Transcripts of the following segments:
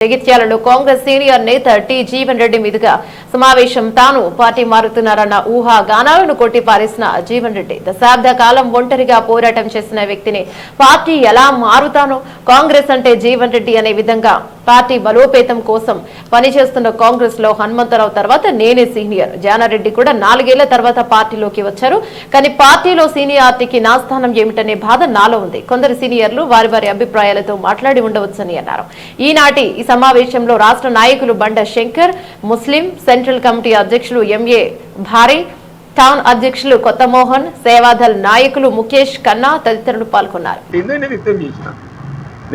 జగిత్యాలలో Congress senior నేత T Jeevan Reddy మీదుగా సమావేశం. తాను పార్టీ మారుతున్నారన్న ఊహాగానాలను కొట్టిపారేసిన జీవన్ రెడ్డి దశాబ్ద కాలం ఒంటరిగా పోరాటం చేసిన వ్యక్తిని పార్టీ ఎలా మారుతానో కాంగ్రెస్ అంటే జీవన్ రెడ్డి అనే విధంగా పార్టీ బలోపేతం కోసం పనిచేస్తున్న కాంగ్రెస్లో హనుమంతరావు తర్వాత నేనే సీనియర్. జానారెడ్డి కూడా నాలుగేళ్ళ తర్వాత పార్టీలోకి వచ్చారు. కానీ పార్టీలో సీనియారిటీకి నా స్థానం ఏమిటనే బాధ నాలో ఉంది. కొందరు సీనియర్లు వారి వారి అభిప్రాయాలతో మాట్లాడి ఉండవచ్చని అన్నారు. ఈనాటి ఈ సమావేశంలో రాష్ట్ర నాయకులు బండ శంకర్ ముస్లిం సెంట్రల్ కమిటీ అధ్యక్షులు ఎంఏ భారీ టౌన్ అధ్యక్షులు కొత్త మోహన్ సేవాదల్ నాయకులు ముఖేష్ కన్నా తదితరులు పాల్గొన్నారు.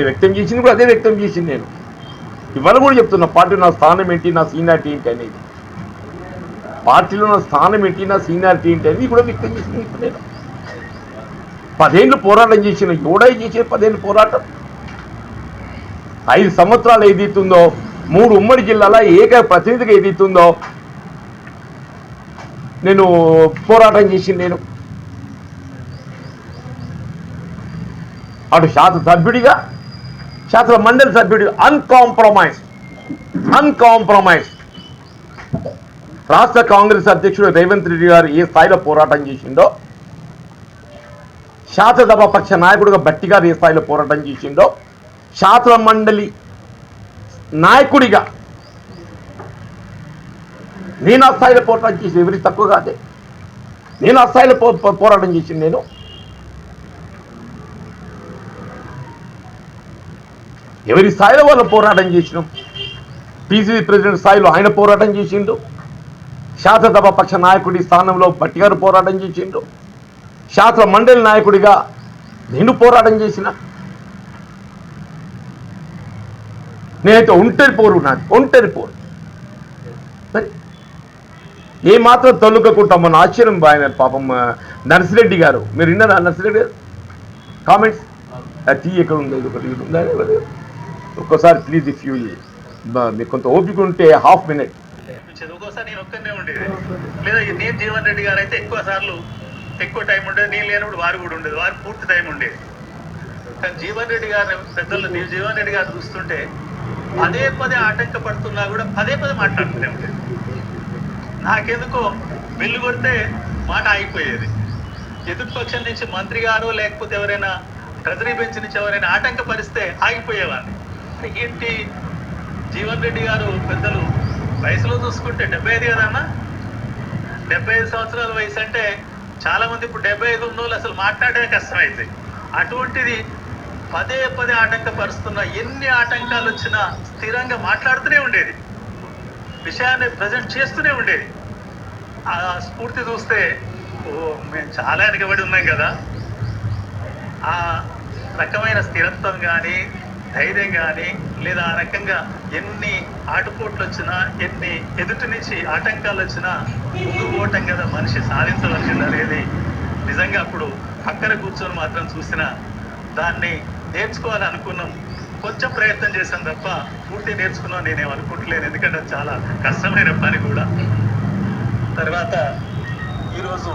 వ్యక్తం చేసింది కూడా అదే వ్యక్తం చేసింది నేను. ఇవాళ కూడా చెప్తున్నా పార్టీ నా స్థానం ఏంటి నా సీనియారిటీ ఏంటి అనేది. పార్టీలో నా స్థానం ఏంటి నా సీనియారిటీ ఏంటి అనేది కూడా వ్యక్తం చేసింది పదేళ్ళు పోరాటం చేసిన ఎవడై చేసే పదేళ్ళు పోరాటం? ఐదు సంవత్సరాలు ఏదైతుందో మూడు ఉమ్మడి జిల్లాల ఏక ప్రతినిధిగా ఏదైతుందో నేను పోరాటం చేసింది నేను. అటు శాత సభ్యుడిగా శాసన మండలి సభ్యుడు అన్కాంప్రమైజ్ అన్కాంప్రమైజ్ రాష్ట్ర కాంగ్రెస్ అధ్యక్షుడు రేవంత్ రెడ్డి గారు ఏ స్థాయిలో పోరాటం చేసిందో శాసనసభ పక్ష నాయకుడిగా బట్టి గారు ఏ స్థాయిలో పోరాటం చేసిందో శాసన మండలి నాయకుడిగా నేను ఆ స్థాయిలో పోరాటం చేసి ఎవరి తక్కువ కాదే. నేను ఆ స్థాయిలో పో- పోరాటం చేసింది నేను. ఎవరి స్థాయిలో వాళ్ళు పోరాటం చేసినాం? పీసీసీ ప్రెసిడెంట్ స్థాయిలో ఆయన పోరాటం చేసిండు. శాసనసభ పక్ష నాయకుడి స్థానంలో భట్టి గారు పోరాటం చేసిండు. శాసన మండలి నాయకుడిగా నేను పోరాటం చేసిన. నేనైతే ఒంటరి పోరు నాది ఒంటరి పోరు. మరి ఏ మాత్రం తొలుకకుండా మన ఆశ్చర్యం ఆయన పాపం నర్సిరెడ్డి గారు. మీరు విన్నారా నర్సిరెడ్డి గారు? కామెంట్స్ టీ ఎక్కడ ఉంది? ఒకటి ఉందా? ఒక్కసారి ప్లీజ్ ఇఫ్ యూ మీకు కొంత ఓపిక ఉంటే హాఫ్ మినిట్ చదువుకోసారి నేను ఒక్కనే ఉండేది. లేదా నేను జీవన్ రెడ్డి గారు అయితే ఎక్కువ సార్లు ఎక్కువ టైం ఉండేది. నేను లేనప్పుడు వారు కూడా ఉండేది. వారు పూర్తి టైం ఉండేది. కానీ జీవన్ రెడ్డి గారు పెద్దలు నేను జీవన్ రెడ్డి గారు చూస్తుంటే పదే పదే ఆటంక పడుతున్నా కూడా పదే పదే మాట్లాడుతూనే ఉండేది నాకెందుకో బిల్లు కొడితే మాట ఆగిపోయేది. ఎదుర్పక్షం నుంచి మంత్రి గారు లేకపోతే ఎవరైనా ట్రెజరీ బెంచ్ నుంచి ఎవరైనా ఆటంకపరిస్తే ఆగిపోయేవాడిని. ఏంటి? జీవన్ రెడ్డి గారు పెద్దలు వయసులో చూసుకుంటే డెబ్బై ఐదు కదన్నా డెబ్బై ఐదు సంవత్సరాల వయసు అంటే చాలా మంది ఇప్పుడు డెబ్బై ఐదు ఉన్న వాళ్ళు అసలు మాట్లాడడం కష్టమైంది. అటువంటిది పదే పదే ఆటంకపరుస్తున్న ఎన్ని ఆటంకాలు వచ్చినా స్థిరంగా మాట్లాడుతూనే ఉండేది. విషయాన్ని ప్రజెంట్ చేస్తూనే ఉండేది. ఆ స్ఫూర్తి చూస్తే ఓ మేము చాలా వెనకబడి ఉన్నాం కదా. ఆ రకమైన స్థిరత్వం కానీ ధైర్యం కానీ లేదా ఆ రకంగా ఎన్ని ఆటుపోట్లు వచ్చినా ఎన్ని ఎదుటి నుంచి ఆటంకాలు వచ్చినా ముందు పోవటం కదా మనిషి సాధించవలసింది అనేది నిజంగా అప్పుడు పక్కన కూర్చొని మాత్రం చూసిన దాన్ని నేర్చుకోవాలని అనుకున్నాం కొంచెం ప్రయత్నం చేశాం తప్ప పూర్తి నేర్చుకున్నాం నేనేం అనుకుంటలేను. ఎందుకంటే చాలా కష్టమైన పని కూడా. తర్వాత ఈరోజు